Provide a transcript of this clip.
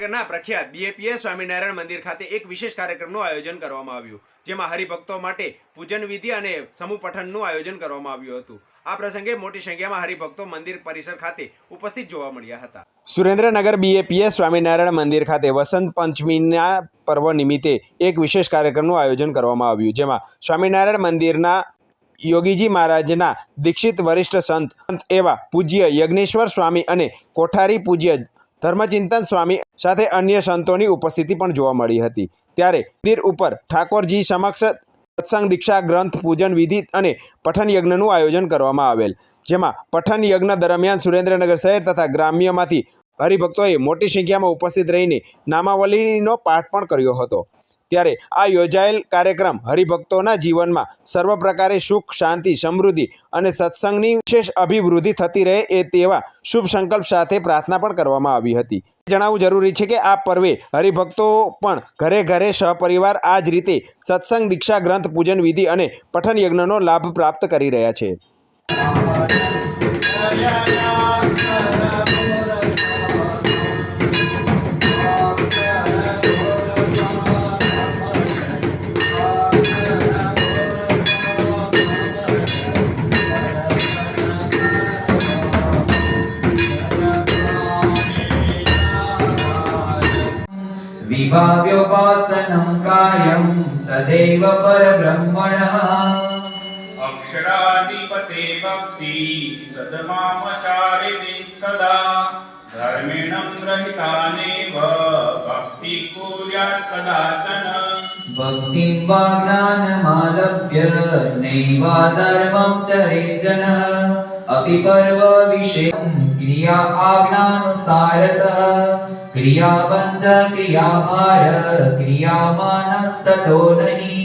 સુરેન્દ્રનગરના પ્રખ્યાત બીએપીએ સ્વામિનારાયણ મંદિર ખાતે એક વિશેષ કાર્યક્રમનું આયોજન કરવામાં આવ્યું, જેમાં હરિભક્તો માટે પૂજન વિધિ અને સમૂહ પઠનનું આયોજન કરવામાં આવ્યું હતું. આ પ્રસંગે મોટી સંખ્યામાં હરિભક્તો મંદિર પરિસર ખાતે ઉપસ્થિત જોવા મળ્યા હતા. સુરેન્દ્રનગર બીએપીએ સ્વામિનારાયણ મંદિર ખાતે વસંત પંચમીના પર્વ નિમિત્તે એક વિશેષ કાર્યક્રમનું આયોજન કરવામાં આવ્યું, જેમાં સ્વામિનારાયણ મંદિરના યોગીજી મહારાજના દીક્ષિત વરિષ્ઠ સંત એવા પૂજ્ય યજ્ઞેશ્વર સ્વામી અને કોઠારી પૂજ્ય ધર્મચિંતન સ્વામી સાથે અન્ય સંતોની ઉપસ્થિતિ પણ જોવા મળી હતી. ત્યારે મંદિર ઉપર ઠાકોરજી સમક્ષ સત્સંગ, દીક્ષા, ગ્રંથ, પૂજન વિધિ અને પઠન યજ્ઞનું આયોજન કરવામાં આવેલ. જેમાં પઠન યજ્ઞ દરમિયાન સુરેન્દ્રનગર શહેર તથા ગ્રામ્યમાંથી હરિભક્તોએ મોટી સંખ્યામાં ઉપસ્થિત રહીને નામાવલીનો પાઠ પણ કર્યો હતો. ત્યારે આ યોજાયેલ કાર્યક્રમ હરિભક્તોના જીવનમાં સર્વ પ્રકારે સુખ, શાંતિ, સમૃદ્ધિ અને સત્સંગની વિશેષ અભિવૃદ્ધિ થતી રહે એ તેવા શુભ સંકલ્પ સાથે પ્રાર્થના પણ કરવામાં આવી હતી. જણાવવું જરૂરી છે કે આ પર્વે હરિભક્તો પણ ઘરે ઘરે સહપરિવાર આ જ રીતે સત્સંગ, દીક્ષા, ગ્રંથ, પૂજન વિધિ અને પઠન યજ્ઞનો લાભ પ્રાપ્ત કરી રહ્યા છે. विभाव्योपासनं कार्यं सदैव परब्रह्मणः। अक्षराधिपते भक्ति सदमामचारिणे सदा। धर्मेण ग्रहितानेव भक्ति कुर्यात् कदाचन। भक्तिं वा ज्ञानमालभ्य नैवाधर्मं चरेत् जनः अपि पर्वविषयं क्रिया आज्ञानुसारतः क्रियाबन्ध क्रियाभार क्रियामानस्ततो नहि